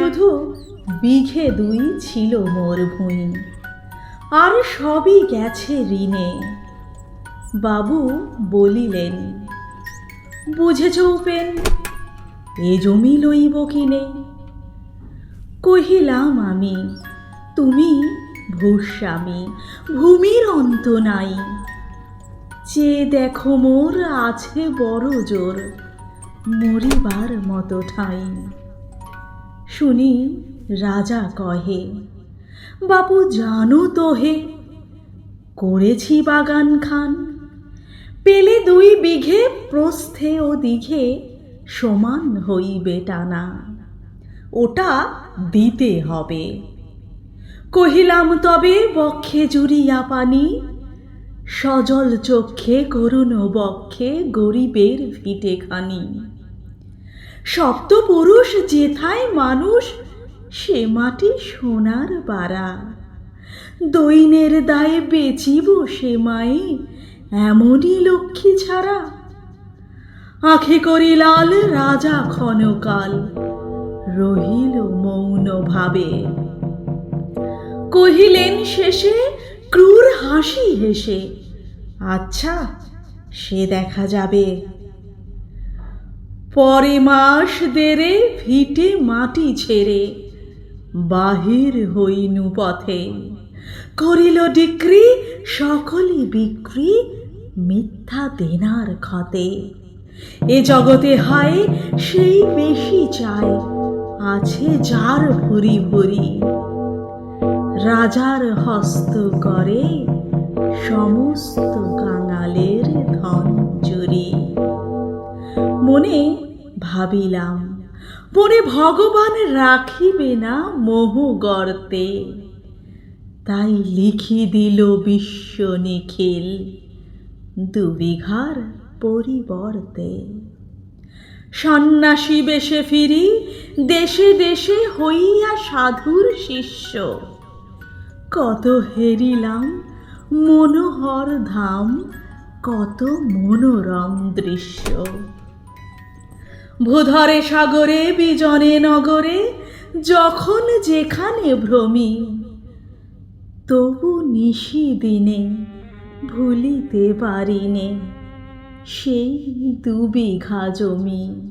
শুধু বিঘে দুই ছিল মোর ভূমি। আর সবই গেছে ঋণে। বাবু বলিলেন, বুঝেছ উপেন, এ জমি লইব কিনে? কহিলাম আমি, তুমি ভূস্বামী, ভূমির অন্ত নাই। যে দেখো মোর আছে বড় জোর, মরিবার মতো ঠাঁই। শুনি রাজা কহে, বাপু, জানো তো হে, করেছি বাগান খান পেলে দুই বিঘে প্রস্থে ও দিঘে সমান হইবে টানা। ওটা দিতে হবে। কহিলাম, তবে বক্ষে জুড়িয়া পানি, সজল চক্ষে করুণ বক্ষে গরিবের ভিটে খানি সপ্তপুরুষ যেথায় মানুষ, সে মাটি সোনার বাড়া। দৈনের দায়ে বেচিব সে মায়ে, এমনই লক্ষ্মী ছাড়া। আখে করি লাল রাজা ক্ষণকাল রহিল মৌন ভাবে কহিলেন শেষে, ক্রূর হাসি হেসে আচ্ছা সে দেখা যাবে। পরে মাস দেরে ভিটে মাটি ছেড়ে বাহির হইনু পথে। করিল ডিক্রি, সকলই বিক্রি মিথ্যা দেনার ক্ষতে এ জগতে হায়, সেই বেশি চায় আছে যার ভরি ভরি। রাজার হস্ত করে সমস্ত কাঙালের ধন। মনে ভাবিলাম। পরে ভগবান রাখিবে না মোহ গর্তে। তাই লিখি দিল বিশ্ব নিখিল দুবিঘার পরিবর্তে। সন্ন্যাসী বেশে ফিরি, দেশে দেশে হইয়া সাধুর শিষ্য। কত হেরিলাম, মনোহর ধাম, কত মনোরম দৃশ্য। ভূধরে সাগরে, বিজনে নগরে, যখন যেখানে ভ্রমি, তবু নিশি দিনে ভুলিতে পারিনে, সেই দুবিঘা জমি।